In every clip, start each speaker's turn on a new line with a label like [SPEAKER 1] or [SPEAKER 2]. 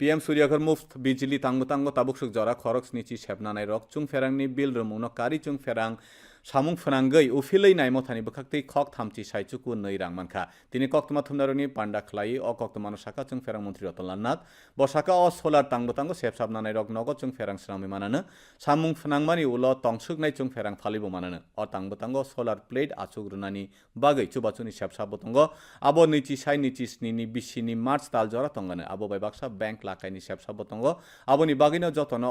[SPEAKER 1] PM Suryaghar Muft Bijli Tango Tango Tabuk Suk Jora Khorok Snichi Shepnanai Rok Chung Ferang ni Bil Rumuno Kari Chung Ferang samung phanangei ufilei nai mothani bukhaktei khok thamchi saichuku nei rangmankha tini koktoma thumnaroni panda khlai o koktoma saka chung ferang mantri ratan nath bo saka o solar tangbo tango sep sabnanai rok nogo chung ferang srami manano samung phanangmani ulo tongsuk nai chung ferang phalibo manano o tangbo tango solar plate achuk runani bagai chubachuni sep sabo tongo abo nichi sai nichi snini bisini march tal jora tongane abo bai baksa bank lakai ni sep sabo tongo aboni bagino jotono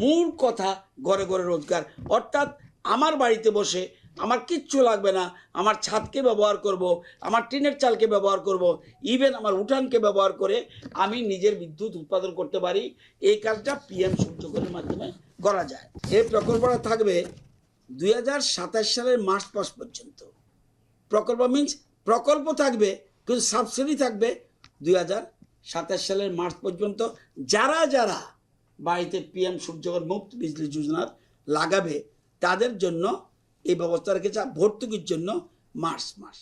[SPEAKER 2] মূল কথা ঘরে ঘরে রোজগার। অর্থাৎ আমার বাড়িতে বসে আমার কিচ্ছু লাগবে না, আমার ছাদকে ব্যবহার করব, আমার টিনের চালকে ব্যবহার করব ইভেন আমার উঠানকে ব্যবহার করে আমি নিজের বিদ্যুৎ উৎপাদন করতে পারি। এই কাজটা পিএম সূর্যকরের মাধ্যমে করা যায়। এই প্রকল্পটা থাকবে দুই হাজার সাতাশ সালের মার্চ মাস পর্যন্ত। প্রকল্প মিন্স প্রকল্প থাকবে, কিন্তু সাবসিডি থাকবে দুই হাজার সাতাশ সালের মার্চ পর্যন্ত। যারা যারা বাড়িতে পিএম সূর্যকর মুক্ত বিজলি যোজনার লাগাবে, তাদের জন্য এই ব্যবস্থা রেখেছে ভর্তুকির জন্য মার্চ মাস।